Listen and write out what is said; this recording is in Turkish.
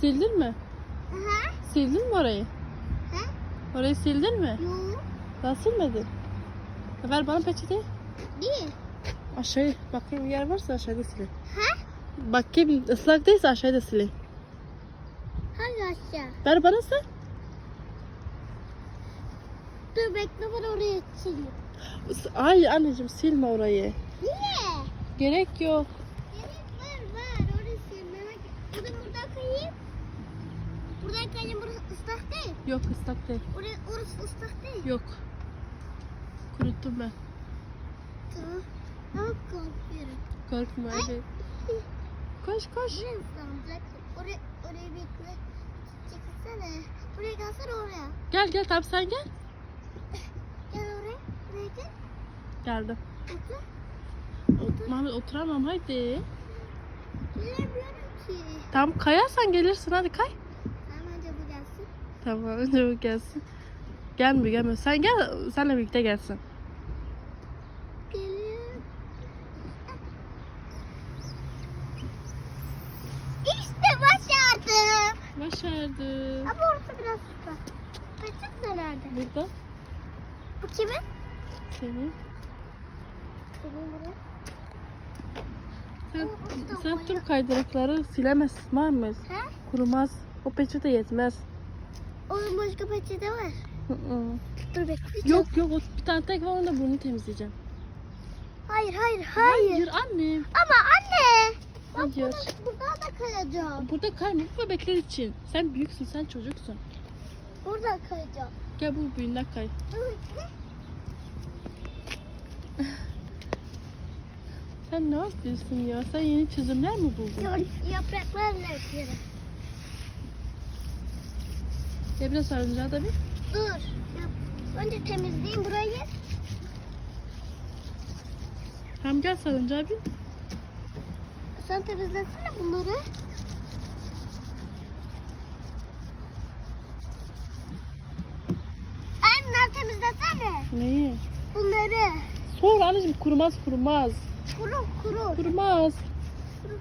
Sildin mi? Aha. Sildin mi orayı? Ha? Orayı sildin mi? Yok. Daha silmedin. Ver bana peçeteyi. Değil. Aşağıya bakayım yer varsa aşağıda sileyim. Ha? Bakayım ıslak değilse aşağıda sileyim. Hangi aşağı? Ver bana sen. Dur bekle ben oraya sileyim. Ay anneciğim silme orayı. Niye? Gerek yok. Evet var var oraya silmeme. Burada buradan kayayım. Buradan kayayım burası ıslak değil. Yok ıslak değil. Orası, orası ıslak değil. Yok. Kuruttum ben. Tamam. Ama korkuyorum. Korkma hadi. Koş koş. Buraya ıslanacak. Oraya, oraya bekle. Çekilsene. Buraya gelsene oraya. Gel gel tamam sen gel. Gel oraya. Buraya gel. Geldim. Otur. Ot- Muhammed oturamam hadi. Gelemiyorum ki. Tamam kayarsan gelirsin hadi kay. Tamam önce bu gelsin. Tamam bu gelsin. Gelmiyor gelmiyor. Sen gel senle birlikte gelsin. Geliyor. İşte başardım. Başardı. Ama orası biraz. Peçet de nerede? Burada Bu kimin? senin. Kimin burası? Sen, sen tüm kaydırakları silemezsin Muhammed. Ha? Kurumaz. O peçete yetmez. Onun başka peçete var. Hı hı. Dur bekle. yok yok o bir tane tek var onu da bunu temizleyeceğim. Hayır hayır hayır. Hayır annem. Ama anne. Ben Hayır. burada, burada da kayacağım. Burada kayma bu bebekler için. Sen büyüksün sen çocuksun. Burada kayacağım. Gel bu büyüğünden kay. Sen ne yapıyorsun ya? Sen yeni çözümler mi buldun? Yapraklarla yapıyorum. Ya biraz sarıncağı da bir. Dur. Önce temizleyeyim burayı. Tamam gel sarıncağı bir. Sen temizlesene bunları. Anne temizlesene. Neyi? Bunları. Sonra anneciğim kurumaz kurumaz. Kuru kuru. Kurumaz. kuru.